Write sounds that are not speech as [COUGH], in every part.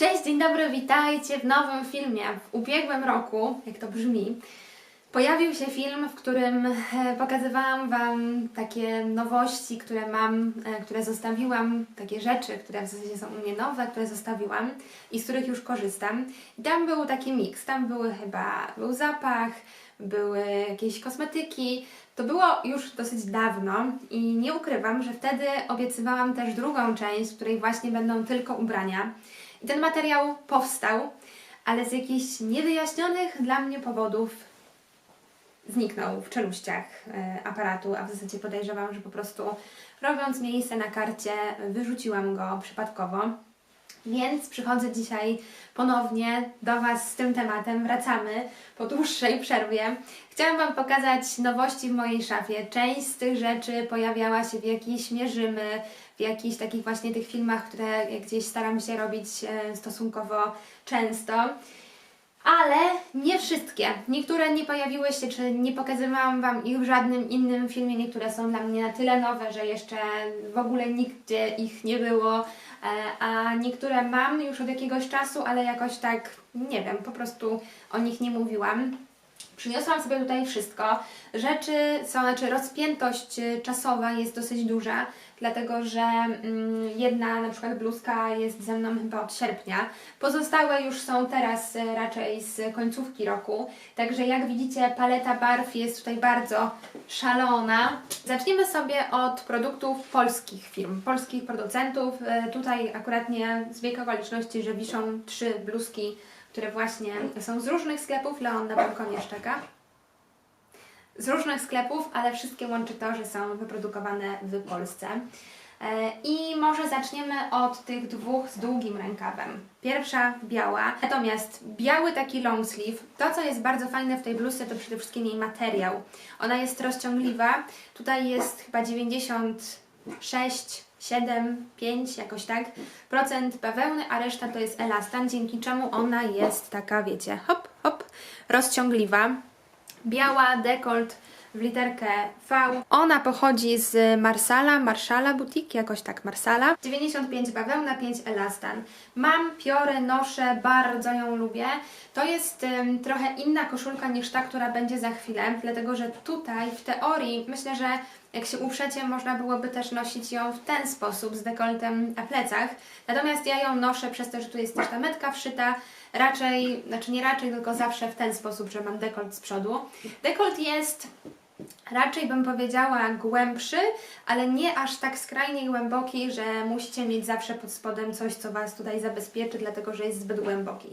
Cześć, dzień dobry, witajcie w nowym filmie. W ubiegłym roku, jak to brzmi, pojawił się film, w którym e, pokazywałam Wam takie nowości, które mam, e, które zostawiłam, takie rzeczy, które w zasadzie są u mnie nowe, które zostawiłam i z których już korzystam. I tam był taki miks, tam były chyba, był zapach, były jakieś kosmetyki. To było już dosyć dawno i nie ukrywam, że wtedy obiecywałam też drugą część, w której właśnie będą tylko ubrania. I ten materiał powstał, ale z jakichś niewyjaśnionych dla mnie powodów zniknął w czeluściach e, aparatu, a w zasadzie podejrzewam, że po prostu robiąc miejsce na karcie wyrzuciłam go przypadkowo. Więc przychodzę dzisiaj ponownie do Was z tym tematem. Wracamy po dłuższej przerwie. Chciałam Wam pokazać nowości w mojej szafie. Część z tych rzeczy pojawiała się w jakichś mierzymy, w jakichś takich właśnie tych filmach, które gdzieś staram się robić e, stosunkowo często. Ale nie wszystkie. Niektóre nie pojawiły się, czy nie pokazywałam Wam ich w żadnym innym filmie. Niektóre są dla mnie na tyle nowe, że jeszcze w ogóle nigdzie ich nie było. E, A niektóre mam już od jakiegoś czasu, ale jakoś tak, nie wiem, po prostu o nich nie mówiłam. Przyniosłam sobie tutaj wszystko. Rzeczy są, znaczy rozpiętość y, czasowa jest dosyć duża, dlatego że mm, jedna na przykład bluzka jest ze mną chyba od sierpnia. Pozostałe już są teraz y, raczej z końcówki roku. Także jak widzicie paleta barw jest tutaj bardzo szalona. Zaczniemy sobie od produktów polskich firm, polskich producentów. Y, Tutaj akurat nie z bieg okoliczności, że wiszą trzy bluzki które właśnie są z różnych sklepów. Leon na balkonie szczeka. Z różnych sklepów, ale wszystkie łączy to, że są wyprodukowane w Polsce. E, I może zaczniemy od tych dwóch z długim rękawem. Pierwsza biała, natomiast biały taki long sleeve, to co jest bardzo fajne w tej bluzce to przede wszystkim jej materiał. Ona jest rozciągliwa, tutaj jest chyba 96 7, 5, jakoś tak, procent bawełny, a reszta to jest elastan, dzięki czemu ona jest taka, wiecie, hop, hop, rozciągliwa. Biała, dekolt w literkę V. Ona pochodzi z Marsala, Marszala Boutique, jakoś tak Marsala. 95 bawełna, 5 elastan. Mam piorę, noszę, bardzo ją lubię. To jest ym, trochę inna koszulka niż ta, która będzie za chwilę, dlatego że tutaj w teorii myślę, że jak się uprzecie, można byłoby też nosić ją w ten sposób, z dekoltem na plecach. Natomiast ja ją noszę przez to, że tu jest też ta metka wszyta, raczej, znaczy nie raczej, tylko zawsze w ten sposób, że mam dekolt z przodu. Dekolt jest raczej bym powiedziała głębszy, ale nie aż tak skrajnie głęboki, że musicie mieć zawsze pod spodem coś, co Was tutaj zabezpieczy, dlatego że jest zbyt głęboki.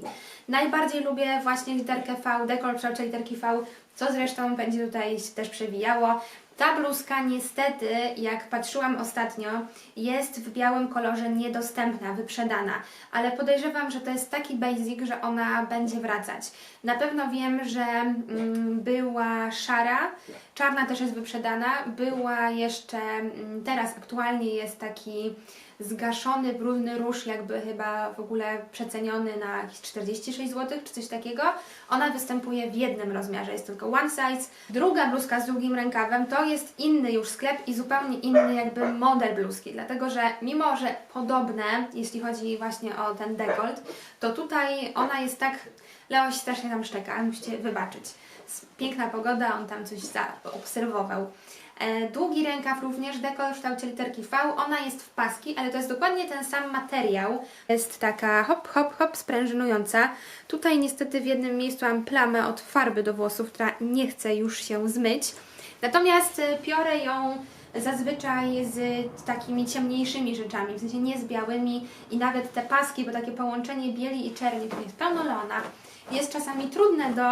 Najbardziej lubię właśnie literkę V, dekolt raczej literki V, co zresztą będzie tutaj się też przewijało. Ta bluzka niestety, jak patrzyłam ostatnio, jest w białym kolorze niedostępna, wyprzedana, ale podejrzewam, że to jest taki basic, że ona będzie wracać. Na pewno wiem, że mm, była szara, czarna też jest wyprzedana, była jeszcze, mm, teraz aktualnie jest taki zgaszony, brudny róż, jakby chyba w ogóle przeceniony na jakieś 46 zł czy coś takiego. Ona występuje w jednym rozmiarze, jest tylko one size. Druga bluzka z długim rękawem to jest inny już sklep i zupełnie inny jakby model bluzki, dlatego że mimo, że podobne, jeśli chodzi właśnie o ten dekolt, to tutaj ona jest tak, Leoś strasznie tam szczeka, musicie wybaczyć. Piękna pogoda, on tam coś zaobserwował. E, Długi rękaw również, dekolt w kształcie literki V. Ona jest w paski, ale to jest dokładnie ten sam materiał. Jest taka hop, hop, hop, sprężynująca. Tutaj niestety w jednym miejscu mam plamę od farby do włosów, która nie chce już się zmyć. Natomiast e, piorę ją zazwyczaj z takimi ciemniejszymi rzeczami, w sensie nie z białymi i nawet te paski, bo takie połączenie bieli i czerni, tu jest pełno leona, jest czasami trudne do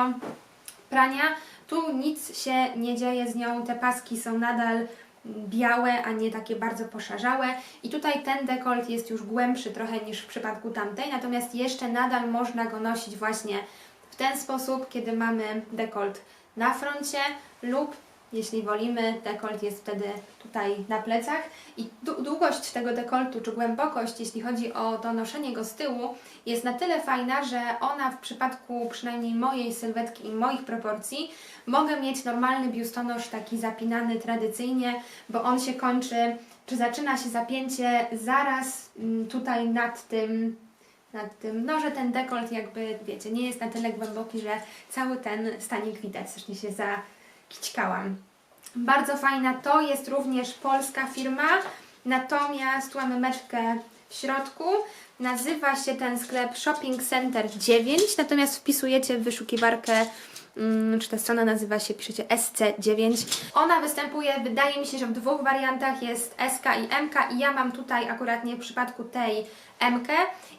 prania. Tu nic się nie dzieje z nią, te paski są nadal białe, a nie takie bardzo poszarzałe. I tutaj ten dekolt jest już głębszy trochę niż w przypadku tamtej, natomiast jeszcze nadal można go nosić właśnie w ten sposób, kiedy mamy dekolt na froncie lub jeśli wolimy, dekolt jest wtedy tutaj na plecach i dłu- długość tego dekoltu, czy głębokość, jeśli chodzi o to noszenie go z tyłu, jest na tyle fajna, że ona w przypadku przynajmniej mojej sylwetki i moich proporcji mogę mieć normalny biustonosz taki zapinany tradycyjnie, bo on się kończy, czy zaczyna się zapięcie zaraz mm, tutaj nad tym nad tym, no że ten dekolt jakby, wiecie, nie jest na tyle głęboki, że cały ten stanik widać. Strasznie się zakićkałam. Bardzo fajna, to jest również polska firma, natomiast tu mamy meczkę w środku. Nazywa się ten sklep Shopping Center 9, natomiast wpisujecie w wyszukiwarkę Mm, czy ta strona nazywa się, piszecie SC9. Ona występuje, wydaje mi się, że w dwóch wariantach jest SK i MK i ja mam tutaj akurat nie w przypadku tej MK.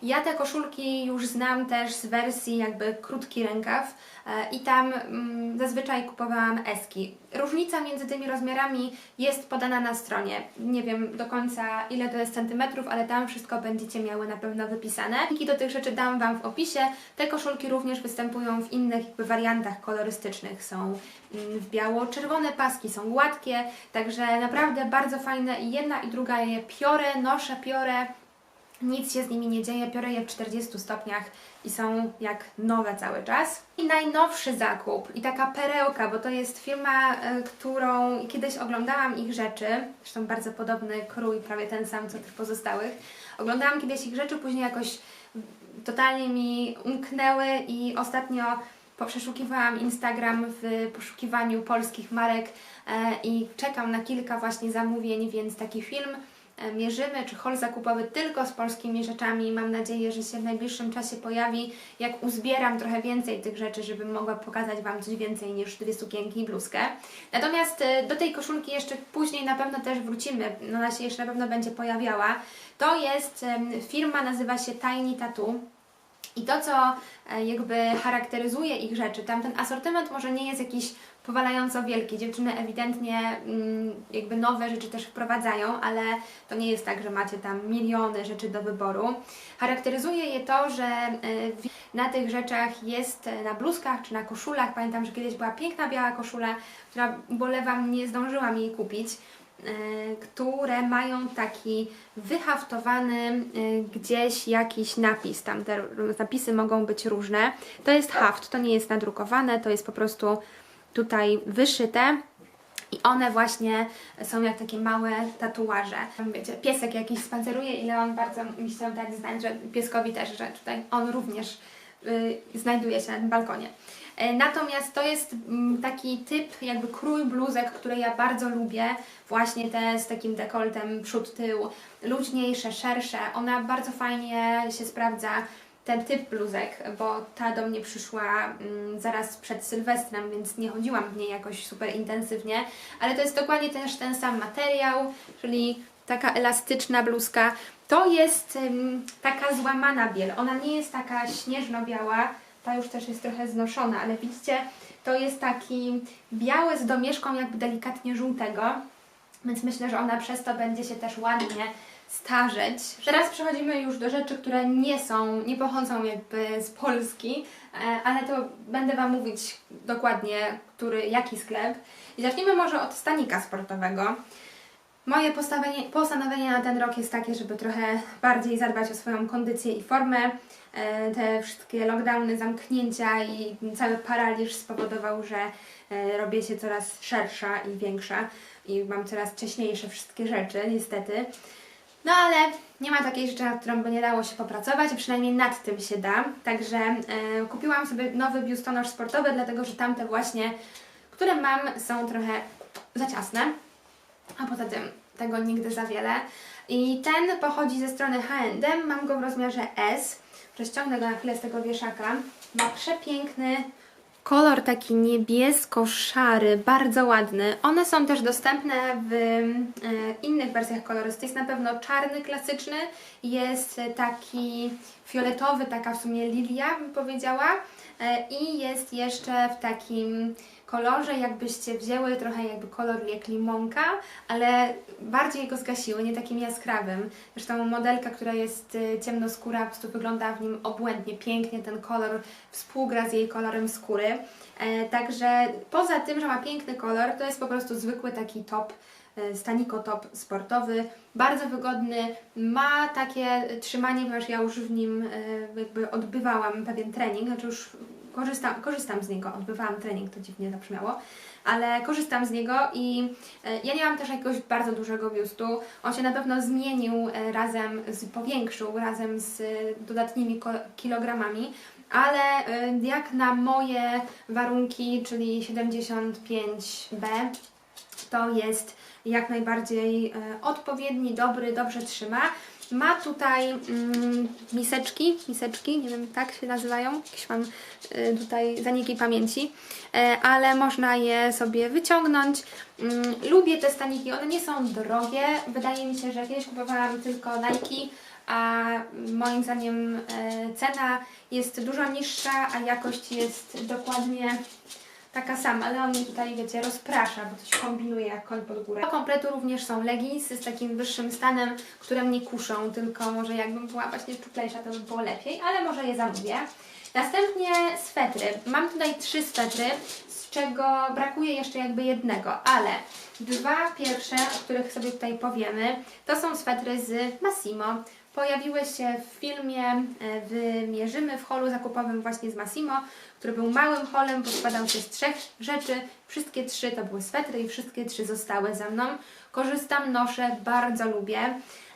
Ja te koszulki już znam też z wersji jakby krótki rękaw e, i tam mm, zazwyczaj kupowałam eski. Różnica między tymi rozmiarami jest podana na stronie. Nie wiem do końca ile to jest centymetrów, ale tam wszystko będziecie miały na pewno wypisane. Linki do tych rzeczy dam Wam w opisie. Te koszulki również występują w innych jakby wariantach kolorystycznych. Są mm, w biało-czerwone paski, są gładkie, także naprawdę bardzo fajne i jedna i druga je piorę, noszę piorę. Nic się z nimi nie dzieje, biorę je w 40 stopniach i są jak nowe cały czas. I najnowszy zakup i taka perełka, bo to jest firma, y, którą kiedyś oglądałam ich rzeczy, zresztą bardzo podobny krój, prawie ten sam co tych pozostałych. Oglądałam kiedyś ich rzeczy, później jakoś totalnie mi umknęły i ostatnio poprzeszukiwałam Instagram w poszukiwaniu polskich marek e, i czekam na kilka właśnie zamówień, więc taki film e, mierzymy, czy hol zakupowy tylko z polskimi rzeczami. Mam nadzieję, że się w najbliższym czasie pojawi, jak uzbieram trochę więcej tych rzeczy, żebym mogła pokazać Wam coś więcej niż dwie sukienki i bluzkę. Natomiast e, do tej koszulki jeszcze później na pewno też wrócimy, ona się jeszcze na pewno będzie pojawiała. To jest firma, nazywa się Tiny Tattoo. I to, co e, jakby charakteryzuje ich rzeczy, tam ten asortyment może nie jest jakiś powalająco wielki. Dziewczyny ewidentnie mm, jakby nowe rzeczy też wprowadzają, ale to nie jest tak, że macie tam miliony rzeczy do wyboru. Charakteryzuje je to, że e, na tych rzeczach jest e, na bluzkach czy na koszulach. Pamiętam, że kiedyś była piękna biała koszula, która bolewam, nie zdążyłam jej kupić które mają taki wyhaftowany e, gdzieś jakiś napis. Tam te napisy mogą być różne. To jest haft, to nie jest nadrukowane, to jest po prostu tutaj wyszyte. I one właśnie są jak takie małe tatuaże. Wiecie, piesek jakiś spaceruje i Leon bardzo mi chciał dać znać, że pieskowi też, że tutaj on również y, znajduje się na tym balkonie. E, Natomiast to jest mm, taki typ, jakby krój bluzek, który ja bardzo lubię. Właśnie te z takim dekoltem przód, tył, luźniejsze, szersze. Ona bardzo fajnie się sprawdza ten typ bluzek, bo ta do mnie przyszła mm, zaraz przed Sylwestrem, więc nie chodziłam w niej jakoś super intensywnie, ale to jest dokładnie też ten sam materiał, czyli taka elastyczna bluzka. To jest ym, taka złamana biel, ona nie jest taka śnieżno-biała, ta już też jest trochę znoszona, ale widzicie, to jest taki biały z domieszką jakby delikatnie żółtego, więc myślę, że ona przez to będzie się też ładnie starzeć. Teraz przechodzimy już do rzeczy, które nie są, nie pochodzą jakby z Polski, e, ale to będę Wam mówić dokładnie, który, jaki sklep. I zacznijmy może od stanika sportowego. Moje postanowienie na ten rok jest takie, żeby trochę bardziej zadbać o swoją kondycję i formę. E, Te wszystkie lockdowny, zamknięcia i cały paraliż spowodował, że e, robię się coraz szersza i większa i mam coraz wcześniejsze wszystkie rzeczy, niestety. No ale nie ma takiej rzeczy, nad którą by nie dało się popracować, a przynajmniej nad tym się da. Także e, kupiłam sobie nowy biustonosz sportowy, dlatego że tamte właśnie, które mam, są trochę za ciasne a poza tym tego nigdy za wiele. I ten pochodzi ze strony H&M, mam go w rozmiarze S. Prześciągnę go na chwilę z tego wieszaka. Ma przepiękny kolor taki niebiesko-szary, bardzo ładny. One są też dostępne w e, innych wersjach kolorystycznych. Jest na pewno czarny, klasyczny, jest taki fioletowy, taka w sumie lilia bym powiedziała. E, I jest jeszcze w takim kolorze, jakbyście wzięły trochę jakby kolor jak limonka, ale bardziej go zgasiły, nie takim jaskrawym. Zresztą modelka, która jest y, ciemnoskóra, po prostu wygląda w nim obłędnie, pięknie, ten kolor współgra z jej kolorem skóry. E, także poza tym, że ma piękny kolor, to jest po prostu zwykły taki top, e, Staniko top sportowy, bardzo wygodny, ma takie trzymanie, ponieważ ja już w nim e, jakby odbywałam pewien trening, znaczy już korzystam, korzystam z niego, odbywałam trening, to dziwnie zabrzmiało, ale korzystam z niego i e, ja nie mam też jakiegoś bardzo dużego biustu. On się na pewno zmienił e, razem, z, powiększył razem z e, dodatnimi kilogramami, ale jak na moje warunki, czyli 75B, to jest jak najbardziej e, odpowiedni, dobry, dobrze trzyma. Ma tutaj mm, miseczki, miseczki, nie wiem, tak się nazywają, jakieś mam y, tutaj zaniki pamięci, e, ale można je sobie wyciągnąć. Mm, lubię te staniki, one nie są drogie. Wydaje mi się, że kiedyś kupowałam tylko Nike, a moim zdaniem e, cena jest dużo niższa, a jakość jest dokładnie taka sama, ale on mnie tutaj, wiecie, rozprasza, bo coś kombinuje jak koń pod górę. Do kompletu również są leginsy z takim wyższym stanem, które mnie kuszą, tylko może jakbym była właśnie szczuplejsza, to by było lepiej, ale może je zamówię. Następnie swetry. Mam tutaj trzy swetry, z czego brakuje jeszcze jakby jednego, ale dwa pierwsze, o których sobie tutaj powiemy, to są swetry z Massimo. Pojawiły się w filmie e, Wymierzymy w holu zakupowym właśnie z Massimo, który był małym holem, bo składał się z trzech rzeczy. Wszystkie trzy to były swetry i wszystkie trzy zostały ze mną. Korzystam, noszę, bardzo lubię.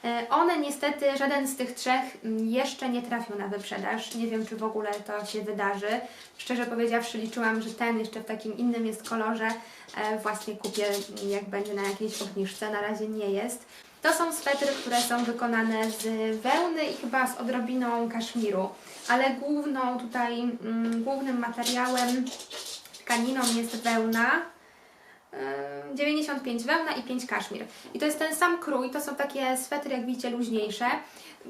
E, One niestety, żaden z tych trzech jeszcze nie trafił na wyprzedaż. Nie wiem, czy w ogóle to się wydarzy. Szczerze powiedziawszy, liczyłam, że ten jeszcze w takim innym jest kolorze. E, Właśnie kupię, jak będzie na jakiejś obniżce. Na razie nie jest. To są swetry, które są wykonane z wełny i chyba z odrobiną kaszmiru, ale główną tutaj, mm, głównym materiałem, tkaniną jest wełna, 95 wełna i 5 kaszmir. I to jest ten sam krój, to są takie swetry, jak widzicie, luźniejsze.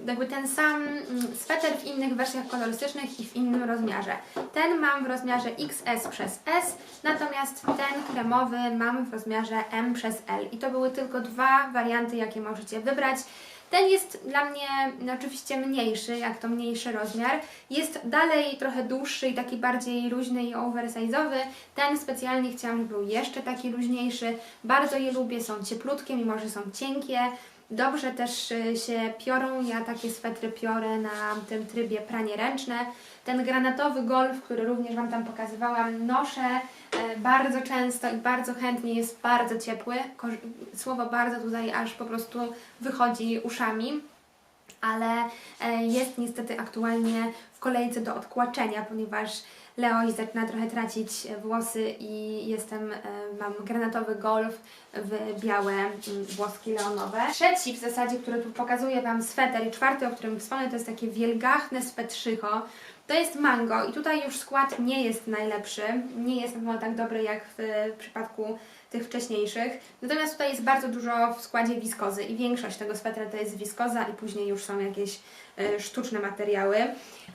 Jakby ten sam mm, sweter w innych wersjach kolorystycznych i w innym rozmiarze. Ten mam w rozmiarze XS przez S, natomiast ten kremowy mam w rozmiarze M przez L. I to były tylko dwa warianty, jakie możecie wybrać. Ten jest dla mnie oczywiście mniejszy, jak to mniejszy rozmiar. Jest dalej trochę dłuższy i taki bardziej luźny i oversize'owy. Ten specjalnie chciałam, żeby był jeszcze taki luźniejszy. Bardzo je lubię, są cieplutkie, mimo że są cienkie. Dobrze też y, się piorą, ja takie swetry piorę na tym trybie pranie ręczne. Ten granatowy golf, który również Wam tam pokazywałam, noszę e, bardzo często i bardzo chętnie, jest bardzo ciepły. Słowo bardzo tutaj aż po prostu wychodzi uszami ale e, jest niestety aktualnie w kolejce do odkłaczenia, ponieważ Leoś zaczyna trochę tracić e, włosy i jestem, e, mam granatowy golf w białe mm, włoski leonowe. Trzeci w zasadzie, który tu pokazuję Wam sweter i czwarty, o którym wspomnę, to jest takie wielgachne swetrzycho. To jest mango i tutaj już skład nie jest najlepszy, nie jest na pewno tak dobry jak w przypadku tych wcześniejszych. Natomiast tutaj jest bardzo dużo w składzie wiskozy i większość tego swetra to jest wiskoza i później już są jakieś e, sztuczne materiały.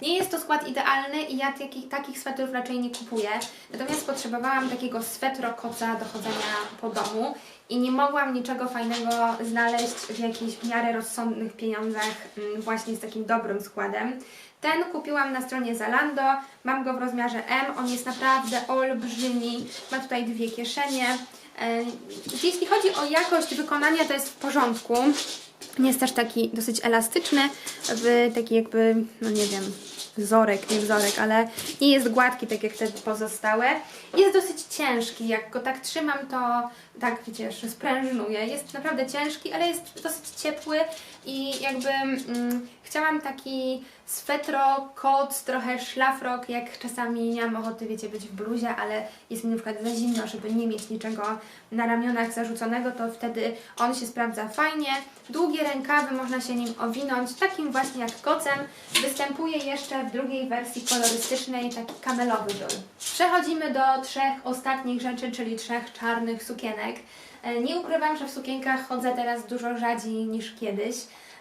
Nie jest to skład idealny i ja taki, takich swetrów raczej nie kupuję. Natomiast potrzebowałam takiego swetrokoca do chodzenia po domu i nie mogłam niczego fajnego znaleźć w jakichś w miarę rozsądnych pieniądzach mm, właśnie z takim dobrym składem. Ten kupiłam na stronie Zalando, mam go w rozmiarze M, on jest naprawdę olbrzymi, ma tutaj dwie kieszenie. E, Jeśli chodzi o jakość wykonania, to jest w porządku. Jest też taki dosyć elastyczny, w taki jakby, no nie wiem, wzorek, nie wzorek, ale nie jest gładki, tak jak te pozostałe. Jest dosyć ciężki, jak go tak trzymam, to tak, wiecie, że sprężynuje. Jest naprawdę ciężki, ale jest dosyć ciepły i jakby mm, chciałam taki swetro, kot, trochę szlafrok, jak czasami nie mam ochoty, wiecie, być w bluzie, ale jest mi na przykład za zimno, żeby nie mieć niczego na ramionach zarzuconego, to wtedy on się sprawdza fajnie. Długie rękawy, można się nim owinąć, takim właśnie jak kocem. Występuje jeszcze w drugiej wersji kolorystycznej taki kamelowy dół. Przechodzimy do trzech ostatnich rzeczy, czyli trzech czarnych sukienek. E, Nie ukrywam, że w sukienkach chodzę teraz dużo rzadziej niż kiedyś.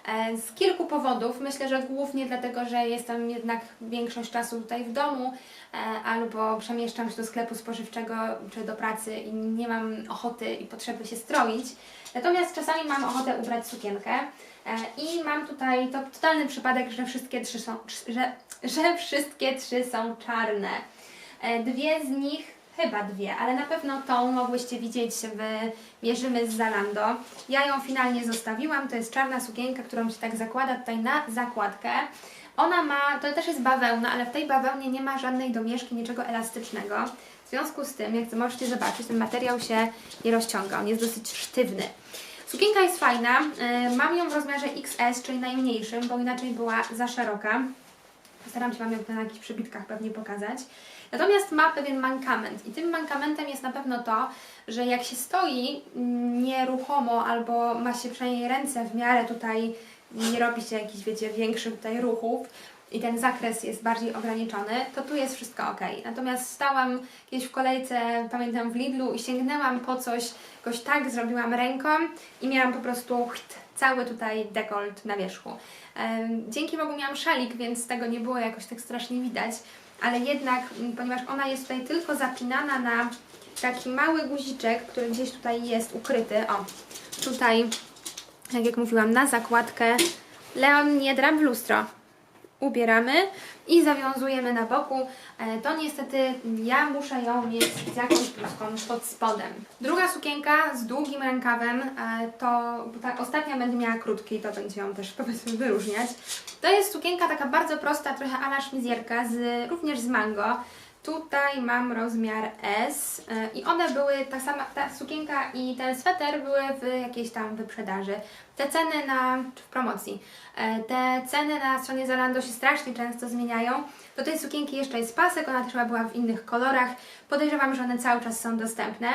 E, Z kilku powodów. Myślę, że głównie dlatego, że jestem jednak większość czasu tutaj w domu e, albo przemieszczam się do sklepu spożywczego czy do pracy i nie mam ochoty i potrzeby się stroić. Natomiast czasami mam ochotę ubrać sukienkę e, i mam tutaj to totalny przypadek, że wszystkie trzy są, że, że wszystkie trzy są czarne. Dwie z nich, chyba dwie, ale na pewno tą mogłyście widzieć w Mierzymy z Zalando. Ja ją finalnie zostawiłam, to jest czarna sukienka, którą się tak zakłada tutaj na zakładkę. Ona ma, to też jest bawełna, ale w tej bawełnie nie ma żadnej domieszki, niczego elastycznego. W związku z tym, jak możecie zobaczyć, ten materiał się nie rozciąga, on jest dosyć sztywny. Sukienka jest fajna, y, mam ją w rozmiarze XS, czyli najmniejszym, bo inaczej była za szeroka. Postaram się Wam ją na jakichś przybitkach pewnie pokazać. Natomiast ma pewien mankament i tym mankamentem jest na pewno to, że jak się stoi nieruchomo albo ma się przynajmniej ręce w miarę tutaj, nie robi się jakichś, wiecie, większych tutaj ruchów i ten zakres jest bardziej ograniczony, to tu jest wszystko ok. Natomiast stałam kiedyś w kolejce, pamiętam w Lidlu i sięgnęłam po coś, jakoś tak zrobiłam ręką i miałam po prostu cały tutaj dekolt na wierzchu. Dzięki Bogu miałam szalik, więc tego nie było jakoś tak strasznie widać, ale jednak, ponieważ ona jest tutaj tylko zapinana na taki mały guziczek, który gdzieś tutaj jest ukryty, o, tutaj, tak jak mówiłam, na zakładkę Leon nie drap w lustro. Ubieramy i zawiązujemy na boku. E, To niestety ja muszę ją mieć z jakąś bluzką pod spodem. Druga sukienka z długim rękawem, e, to ta ostatnia będzie miała krótki, to będzie ją też [LAUGHS] powiedzmy wyróżniać. To jest sukienka taka bardzo prosta, trochę ala z, również z mango. Tutaj mam rozmiar S e, i one były, ta sama ta sukienka i ten sweter były w jakiejś tam wyprzedaży. Te ceny na, w promocji, e, te ceny na stronie Zalando się strasznie często zmieniają. Do tej sukienki jeszcze jest pasek, ona też była w innych kolorach. Podejrzewam, że one cały czas są dostępne.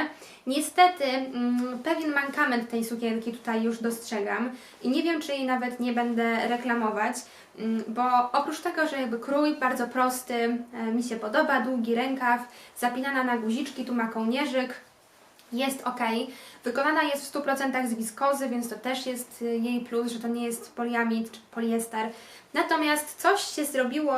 Niestety mm, pewien mankament tej sukienki tutaj już dostrzegam i nie wiem, czy jej nawet nie będę reklamować, mm, bo oprócz tego, że jakby krój bardzo prosty, e, mi się podoba, długi rękaw, zapinana na guziczki, tu ma kołnierzyk, jest ok. Wykonana jest w 100% z wiskozy, więc to też jest y, jej plus, że to nie jest poliamid czy poliester. Natomiast coś się zrobiło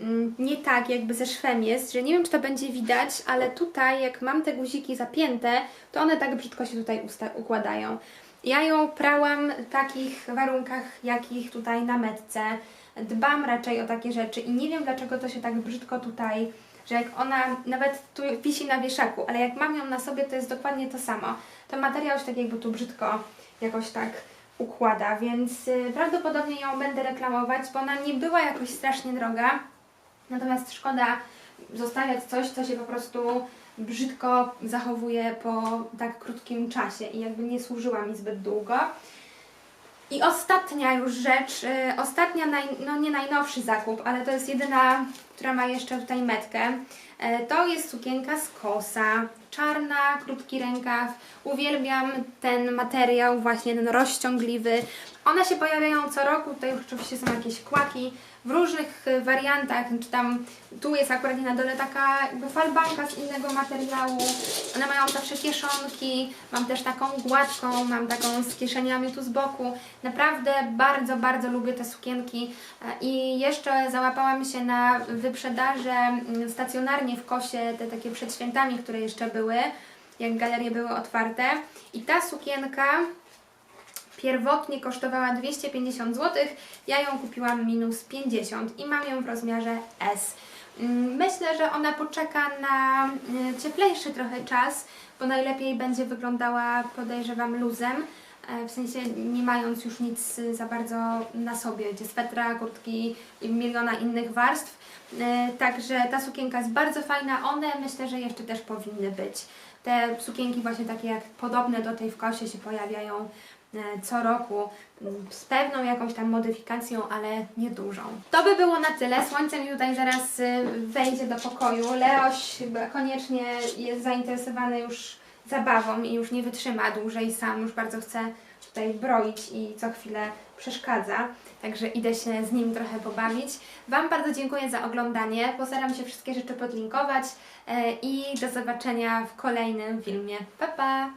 mm, nie tak, jakby ze szwem jest, że nie wiem, czy to będzie widać, ale tutaj, jak mam te guziki zapięte, to one tak brzydko się tutaj układają. Ja ją prałam w takich warunkach, jakich tutaj na metce. Dbam raczej o takie rzeczy i nie wiem, dlaczego to się tak brzydko tutaj że jak ona nawet tu wisi na wieszaku, ale jak mam ją na sobie, to jest dokładnie to samo. Ten materiał się tak jakby tu brzydko jakoś tak układa, więc y, prawdopodobnie ją będę reklamować, bo ona nie była jakoś strasznie droga. Natomiast szkoda zostawiać coś, co się po prostu brzydko zachowuje po tak krótkim czasie i jakby nie służyła mi zbyt długo. I ostatnia już rzecz, y, ostatnia, naj, no nie najnowszy zakup, ale to jest jedyna, która ma jeszcze tutaj metkę. E, to jest sukienka z kosa, czarna, krótki rękaw. Uwielbiam ten materiał, właśnie ten rozciągliwy. One się pojawiają co roku, tutaj oczywiście są jakieś kłaki w różnych y, wariantach, czy tam tu jest akurat na dole taka jakby falbanka z innego materiału. One mają zawsze kieszonki, mam też taką gładką, mam taką z kieszeniami tu z boku. Naprawdę bardzo, bardzo lubię te sukienki E, i jeszcze załapałam się na wyprzedaże mm, stacjonarnie w Kosie, te takie przed świętami, które jeszcze były, jak galerie były otwarte. I ta sukienka pierwotnie kosztowała 250 zł, ja ją kupiłam minus 50 i mam ją w rozmiarze S. Mm, Myślę, że ona poczeka na y, cieplejszy trochę czas, bo najlepiej będzie wyglądała, podejrzewam, luzem, e, w sensie nie mając już nic za bardzo na sobie, gdzie swetra, kurtki i miliona innych warstw. E, Także ta sukienka jest bardzo fajna, one myślę, że jeszcze też powinny być. Te sukienki właśnie takie jak podobne do tej w kosie się pojawiają co roku z pewną jakąś tam modyfikacją, ale niedużą. To by było na tyle. Słońce mi tutaj zaraz y, wejdzie do pokoju. Leoś koniecznie jest zainteresowany już zabawą i już nie wytrzyma dłużej sam, już bardzo chce tutaj broić i co chwilę przeszkadza. Także idę się z nim trochę pobawić. Wam bardzo dziękuję za oglądanie. Postaram się wszystkie rzeczy podlinkować e, i do zobaczenia w kolejnym filmie. Pa, pa!